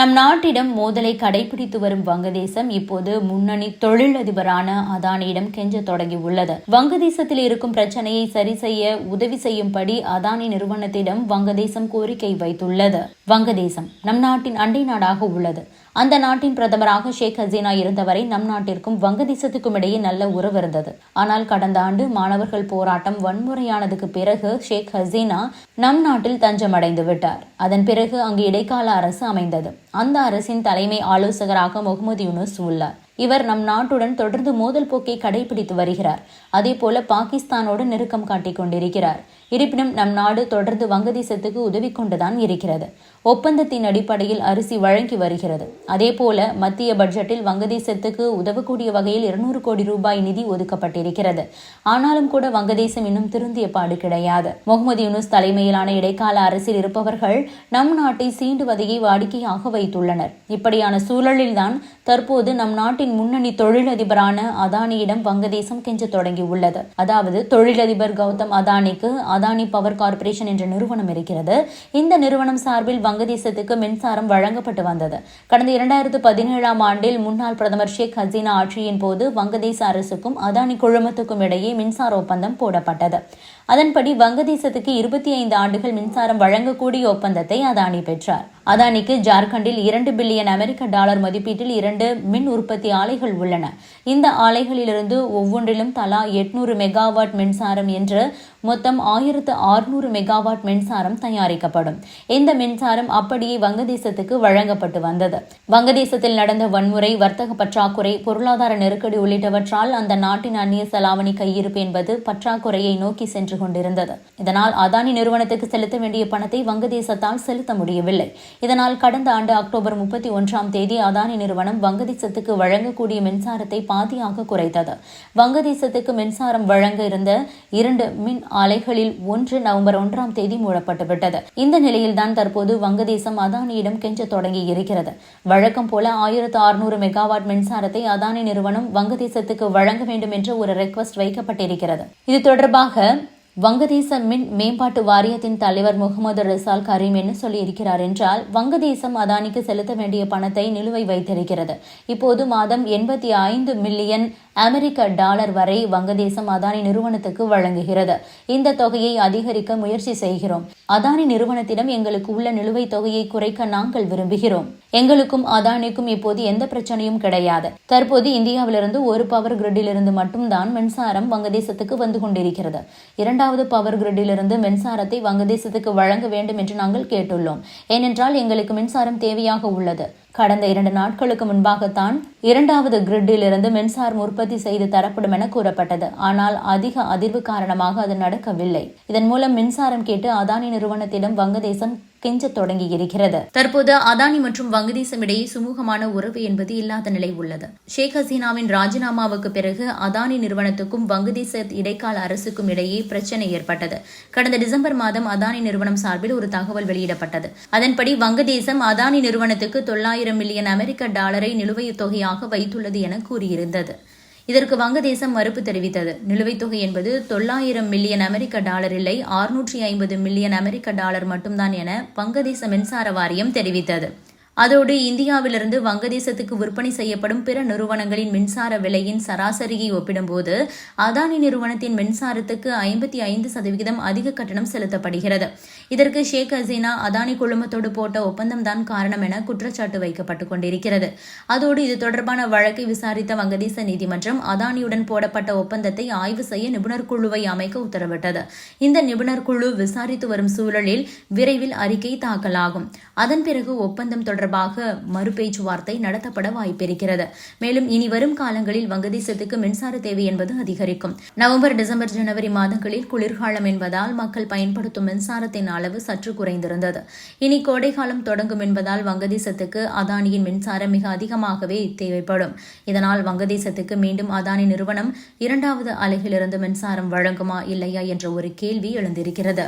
நம் நாட்டிடம் மோதலை கடைபிடித்து வரும் வங்கதேசம் இப்போது முன்னணி தொழிலதிபரான அதானியிடம் கெஞ்ச தொடங்கியுள்ளது. வங்கதேசத்தில் இருக்கும் பிரச்சனையை சரி செய்ய உதவி செய்யும்படி அதானி நிறுவனத்திடம் வங்கதேசம் கோரிக்கை வைத்துள்ளது. வங்கதேசம் நம் நாட்டின் அண்டை நாடாக உள்ளது. அந்த நாட்டின் பிரதமராக ஷேக் ஹசீனா இருந்தவரை நம் நாட்டிற்கும் வங்கதேசத்துக்கும் இடையே நல்ல உறவு இருந்தது. ஆனால் கடந்த ஆண்டு மாணவர்கள் போராட்டம் வன்முறையானதுக்கு பிறகு ஷேக் ஹசீனா நம் நாட்டில் தஞ்சமடைந்து விட்டார் அதன் பிறகு அங்கு இடைக்கால அரசு அமைந்தது. அந்த அரசின் தலைமை ஆலோசகராக முகமது யூனுஸ் உள்ளார். இவர் நம் நாட்டுடன் தொடர்ந்து மோதல் போக்கை கடைபிடித்து வருகிறார். அதே போல பாகிஸ்தானோடு நெருக்கம் காட்டிக் கொண்டிருக்கிறார். இருப்பினும் நம் நாடு தொடர்ந்து வங்கதேசத்துக்கு உதவி கொண்டுதான் இருக்கிறது. ஒப்பந்தத்தின் அடிப்படையில் அரிசி வழங்கி வருகிறது. அதேபோல மத்திய பட்ஜெட்டில் வங்கதேசத்துக்கு உதவக்கூடிய வகையில் இருநூறு கோடி ரூபாய் நிதி ஒதுக்கப்பட்டிருக்கிறது. ஆனாலும் கூட வங்கதேசம் இன்னும் திருந்திய பாடு கிடையாது. முகமது யூனுஸ் தலைமையிலான இடைக்கால அரசில் இருப்பவர்கள் நம் நாட்டை சீண்டுவதையை வாடிக்கையாக வைத்துள்ளனர். இப்படியான சூழலில்தான் தற்போது நம் நாட்டின் முன்னணி தொழிலதிபரான அதானியிடம் வங்கதேசம் கெஞ்ச தொடங்கியுள்ளது. அதாவது தொழிலதிபர் கௌதம் அதானிக்கு அதானி பவர் கார்பரேஷன் என்ற நிறுவனம் இருக்கிறது. இந்த நிறுவனம் சார்பில் வங்கதேசத்துக்கு மின்சாரம் வழங்கப்பட்டு வந்தது. கடந்த இரண்டாயிரத்து பதினேழாம் ஆண்டில் முன்னாள் பிரதமர் ஷேக் ஹசீனா ஆட்சியின் போது வங்கதேச அரசுக்கும் அதானி குழுமத்துக்கும் இடையே மின்சார ஒப்பந்தம் போடப்பட்டது. அதன்படி வங்கதேசத்துக்கு இருபத்தி ஐந்து ஆண்டுகள் மின்சாரம் வழங்கக்கூடிய ஒப்பந்தத்தை அதானி பெற்றார். அதானிக்கு ஜார்க்கண்டில் இரண்டு பில்லியன் அமெரிக்க டாலர் மதிப்பீட்டில் இரண்டு மின் உற்பத்தி ஆலைகள் உள்ளன. இந்த ஆலைகளிலிருந்து ஒவ்வொன்றிலும் தலா எட்நூறு மெகாவாட் மின்சாரம் என்று மொத்தம் ஆயிரம் ஆயிரத்து ஆறுநூறு மெகாவாட் மின்சாரம் தயாரிக்கப்படும். இந்த மின்சாரம் அப்படியே வங்கதேசத்துக்கு வழங்கப்பட்டு வந்தது. வங்கதேசத்தில் நடந்த வன்முறை வர்த்தக பற்றாக்குறை பொருளாதார நெருக்கடி உள்ளிட்டவற்றால் அந்த நாட்டின் அந்நிய செலாவணி கையிருப்பு என்பது பற்றாக்குறையை நோக்கி சென்று கொண்டிருந்தது. இதனால் அதானி நிறுவனத்துக்கு செலுத்த வேண்டிய பணத்தை வங்கதேசத்தால் செலுத்த முடியவில்லை. இதனால் கடந்த ஆண்டு அக்டோபர் முப்பத்தி ஒன்றாம் தேதி அதானி நிறுவனம் வங்கதேசத்துக்கு வழங்கக்கூடிய மின்சாரத்தை பாதியாக குறைத்தது. வங்கதேசத்துக்கு மின்சாரம் வழங்க இருந்த இரண்டு மின் ஆலைகளில் ஒன்று நவம்பர் ஒன்றாம் தேதி மூடப்பட்டுவிட்டது. இந்த நிலையில்தான் தற்போது வங்கதேசம் அதானியிடம் கெஞ்ச தொடங்கி இருக்கிறது. வழக்கம் போல ஆயிரத்து அறுநூறு மெகாவாட் மின்சாரத்தை அதானி நிறுவனம் வங்கதேசத்துக்கு வழங்க வேண்டும் என்று ஒரு ரெக்வஸ்ட் வைக்கப்பட்டிருக்கிறது. இது தொடர்பாக வங்கதேச மின் மேம்பாட்டு வாரியத்தின் தலைவர் முகமது ரிசால் கரீம் என்ன சொல்லியிருக்கிறார் என்றால் வங்கதேசம் அதானிக்கு செலுத்த வேண்டிய பணத்தை நிலுவை வைத்திருக்கிறது. இப்போது மாதம் எண்பத்தி ஐந்து மில்லியன் அமெரிக்க டாலர் வரை வங்கதேசம் அதானி நிறுவனத்துக்கு வழங்குகிறது. இந்த தொகையை அதிகரிக்க முயற்சி செய்கிறோம். அதானி நிறுவனத்திடம் எங்களுக்கு உள்ள நிலுவைத் தொகையை குறைக்க நாங்கள் விரும்புகிறோம். எங்களுக்கும் அதானிக்கும் இப்போது எந்த பிரச்சனையும் கிடையாது. தற்போது இந்தியாவிலிருந்து ஒரு பவர் கிரிட்டிலிருந்து மட்டும்தான் மின்சாரம் வங்கதேசத்துக்கு வந்து கொண்டிருக்கிறது. இரண்டாவது பவர் கிரிட்டிலிருந்து மின்சாரத்தை வங்கதேசத்துக்கு வழங்க வேண்டும் என்று நாங்கள் கேட்டுள்ளோம். ஏனென்றால் எங்களுக்கு மின்சாரம் தேவையாக உள்ளது. கடந்த இரண்டு நாட்களுக்கு முன்பாகத்தான் இரண்டாவது கிரிட்டில் இருந்து மின்சாரம் உற்பத்தி செய்து தரப்படும் என கூறப்பட்டது. ஆனால் அதிக அதிர்வு காரணமாக அது நடக்கவில்லை. இதன் மூலம் மின்சாரம் கேட்டு அதானி நிறுவனத்திடம் வங்கதேசம் கெஞ்ச தொடங்கி இருக்கிறது. தற்போது அதானி மற்றும் வங்கதேசம் இடையே சுமூகமான உறவு என்பது இல்லாத நிலை உள்ளது. ஷேக் ஹசீனாவின் ராஜினாமாவுக்கு பிறகு அதானி நிறுவனத்துக்கும் வங்கதேச இடைக்கால அரசுக்கும் இடையே பிரச்சனை ஏற்பட்டது. கடந்த டிசம்பர் மாதம் அதானி நிறுவனம் சார்பில் ஒரு தகவல் வெளியிடப்பட்டது. அதன்படி வங்கதேசம் அதானி நிறுவனத்துக்கு தொள்ளாயிரம் மில்லியன் அமெரிக்க டாலரை நிலுவைத் தொகையாக வைத்துள்ளது என கூறியிருந்தது. இதற்கு வங்கதேசம் மறுப்பு தெரிவித்தது. நிலுவைத் தொகை என்பது தொள்ளாயிரம் மில்லியன் அமெரிக்க டாலர் இல்லை ஆறுநூற்றி ஐம்பது மில்லியன் அமெரிக்க டாலர் மட்டும்தான் என வங்கதேச மின்சார வாரியம் தெரிவித்தது. அதோடு இந்தியாவிலிருந்து வங்கதேசத்துக்கு விற்பனை செய்யப்படும் பிற நிறுவனங்களின் மின்சார விலையின் சராசரியை ஒப்பிடும்போது அதானி நிறுவனத்தின் மின்சாரத்துக்கு ஐம்பத்தி ஐந்து சதவிகிதம் அதிக கட்டணம் செலுத்தப்படுகிறது. இதற்கு ஷேக் ஹசீனா அதானி குழுமத்தோடு போட்ட ஒப்பந்தம் தான் காரணம் என குற்றச்சாட்டு வைக்கப்பட்டுக் கொண்டிருக்கிறது. அதோடு இது தொடர்பான வழக்கை விசாரித்த வங்கதேச நீதிமன்றம் அதானியுடன் போடப்பட்ட ஒப்பந்தத்தை ஆய்வு செய்ய நிபுணர் குழுவை அமைக்க உத்தரவிட்டது. இந்த நிபுணர் குழு விசாரித்து வரும் சூழலில் விரைவில் அறிக்கை தாக்கலாகும். அதன் பிறகு ஒப்பந்தம் தொடர்பாக தொடர்பாக மறுபேச்சுவார்த்தை நடத்தப்பட வாய்ப்பிருக்கிறது. மேலும் இனி வரும் காலங்களில் வங்கதேசத்துக்கு மின்சார தேவை என்பது அதிகரிக்கும். நவம்பர் டிசம்பர் ஜனவரி மாதங்களில் குளிர்காலம் என்பதால் மக்கள் பயன்படுத்தும் மின்சாரத்தின் அளவு சற்று குறைந்திருந்தது. இனி கோடைகாலம் தொடங்கும் என்பதால் வங்கதேசத்துக்கு அதானியின் மின்சாரம் மிக அதிகமாகவே தேவைப்படும். இதனால் வங்கதேசத்துக்கு மீண்டும் அதானி நிறுவனம் இரண்டாவது அலையிலிருந்து மின்சாரம் வழங்குமா இல்லையா என்ற ஒரு கேள்வி எழுந்திருக்கிறது.